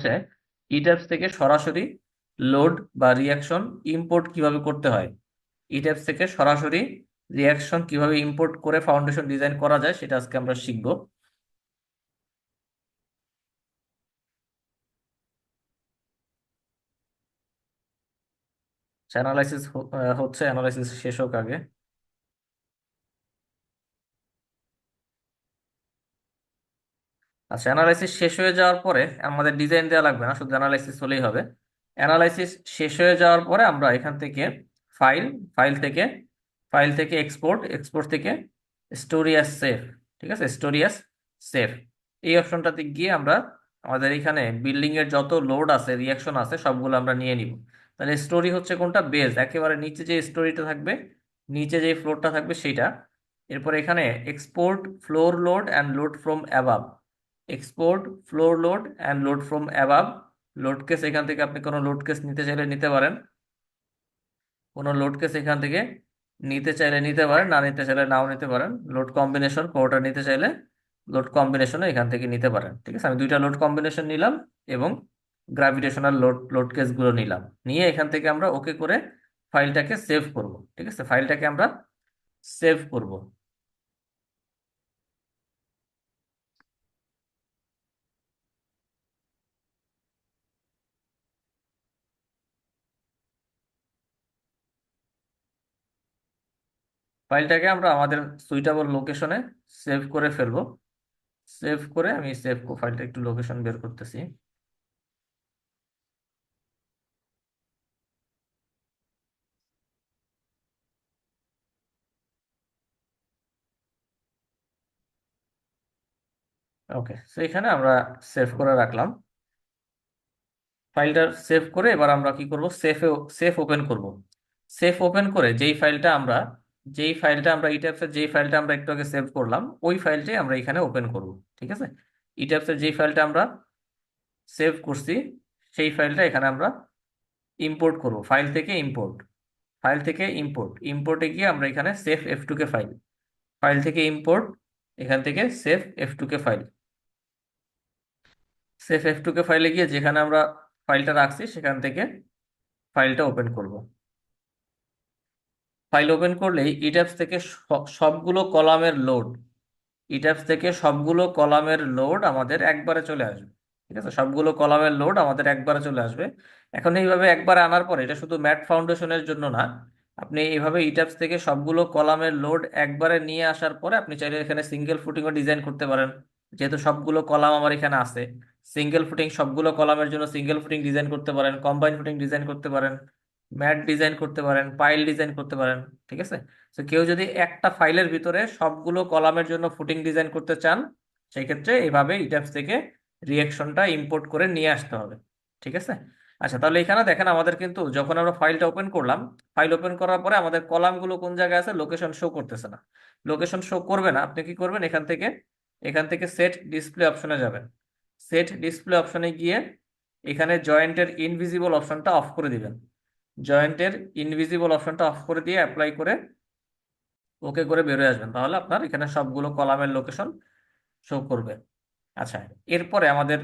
হচ্ছে ইট্যাপস থেকে সরাসরি লোড বা রিয়াকশন ইম্পোর্ট কীভাবে করতে হয়? ইট্যাপস থেকে সরাসরি রিয়াকশন কীভাবে ইম্পোর্ট করে ফাউন্ডেশন ডিজাইন করা যায় সেটা আজকে আমরা শিখব। অ্যানালাইসিস হচ্ছে অ্যানালাইসিস শেষ হোক আগে। আচ্ছা অ্যানালাইসিস শেষ হয়ে যাওয়ার পরে আমাদের ডিজাইন দেওয়া লাগবে না, শুধু অ্যানালাইসিস হলেই হবে। অ্যানালাইসিস শেষ হয়ে যাওয়ার পরে আমরা এখান থেকে ফাইল ফাইল থেকে ফাইল থেকে এক্সপোর্ট এক্সপোর্ট থেকে স্টোরিয়াস সেভ ঠিক আছে? স্টোরিয়াস সেভ এই অপশনটাতে গিয়ে আমরা আমাদের এখানে বিল্ডিং এর যত লোড আছে রিয়াকশন আছে, সবগুলো আমরা নিয়ে নিব। তাহলে স্টোরি হচ্ছে কোনটা? বেস একেবারে নিচে যে স্টোরিটা থাকবে, নিচে যে ফ্লোরটা থাকবে, সেইটা। এরপর এখানে export floor load and load from অ্যাবাব export floor load and load from অ্যাবাব load case এখান থেকে আপনি কোনো লোড কেস নিতে চাইলে নিতে পারেন। কোনো লোড কেস এখান থেকে নিতে চাইলে নিতে পারেন, না নিতে চাইলে নাও নিতে পারেন। লোড কম্বিনেশন কোনোটা নিতে চাইলে লোড কম্বিনেশনও এখান থেকে নিতে পারেন। ঠিক আছে? আমি দুইটা লোড কম্বিনেশন নিলাম এবং গ্রাভিটেশনাল লোড লোড কেসগুলো নিলাম। নিয়ে এখান থেকে আমরা ওকে করে ফাইলটাকে সেভ করব। ঠিক আছে? ফাইলটাকে আমরা সেভ করব। ফাইলটাকে আমরা আমাদের সুইটেবল লোকেশনে সেভ করে ফেলব। সেভ করে আমি সেভ ফাইলটা একটু লোকেশন বের করতেছি। ওকে সো এখানে আমরা সেভ করে রাখলাম। ফাইলটা সেভ করে এবার আমরা কি করব? সেফে সেফ ওপেন করব। সেফ ওপেন করে যেই ফাইলটা আমরা যেই ফাইলটা আমরা ইট্যাপসের যেই ফাইলটা আমরা একটু আগে সেভ করলাম, ওই ফাইলটাই আমরা এখানে ওপেন করব, ঠিক আছে? ইট্যাপসের যেই ফাইলটা আমরা সেভ করছি, সেই ফাইলটা এখানে আমরা ইম্পোর্ট করব ফাইল থেকে ইম্পোর্ট ফাইল থেকে ইম্পোর্ট ইম্পোর্টে গিয়ে আমরা এখানে SAFE F two K file file থেকে ইম্পোর্ট এখান থেকে SAFE F two K file SAFE F two K ফাইলে গিয়ে যেখানে আমরা ফাইলটা রাখছি, সেখান থেকে ফাইলটা ওপেন করব। ফাইল ওপেন করলেই ইট্যাপস থেকে সবগুলো কলামের লোড ইট্যাপস থেকে সবগুলো কলামের লোড আমাদের একবারে চলে আসবে। ঠিক আছে? সবগুলো কলামের লোড আমাদের একবারে চলে আসবে। এখন এইভাবে একবারে আনার পরে এটা শুধু ম্যাট ফাউন্ডেশনের জন্য না, আপনি এইভাবে ইট্যাপস থেকে সবগুলো কলামের লোড একবারে নিয়ে আসার পরে আপনি চাইলে এখানে সিঙ্গেল ফুটিংও ডিজাইন করতে পারেন। যেহেতু সবগুলো কলাম আমার এখানে আছে সিঙ্গেল ফুটিং সবগুলো কলামের জন্য সিঙ্গেল ফুটিং ডিজাইন করতে পারেন কম্বাইন ফুটিং ডিজাইন করতে পারেন। ম্যাট ডিজাইন করতে পারেন, পাইল ডিজাইন করতে পারেন, ঠিক আছে? তো কেউ যদি একটা ফাইলের ভিতরে সবগুলো কলামের জন্য ফুটিং ডিজাইন করতে চান, সেই ক্ষেত্রে এইভাবে ইটাপস থেকে রিয়াকশনটা ইম্পোর্ট করে নিয়ে আসতে হবে, ঠিক আছে? আচ্ছা তাহলে এখানে দেখেন আমাদের কিন্তু যখন আমরা ফাইলটা ওপেন করলাম, ফাইল ওপেন করার পরে আমাদের কলামগুলো কোন জায়গায় আছে? লোকেশন শো করতেছে না। লোকেশন শো করবে না, আপনি কি করবেন? এখান থেকে এখান থেকে সেট ডিসপ্লে অপশনে যাবেন। সেট ডিসপ্লে অপশনে গিয়ে এখানে জয়েন্টের ইনভিজিবল অপশনটা অফ করে দিবেন। জয়েন্টের ইনভিজিবল অপশনটা অফ করে দিয়ে অ্যাপ্লাই করে ওকে করে বেরোয় আসবেন। তাহলে আপনার এখানে সবগুলো কলামের লোকেশন শো করবে। আচ্ছা এরপরে আমাদের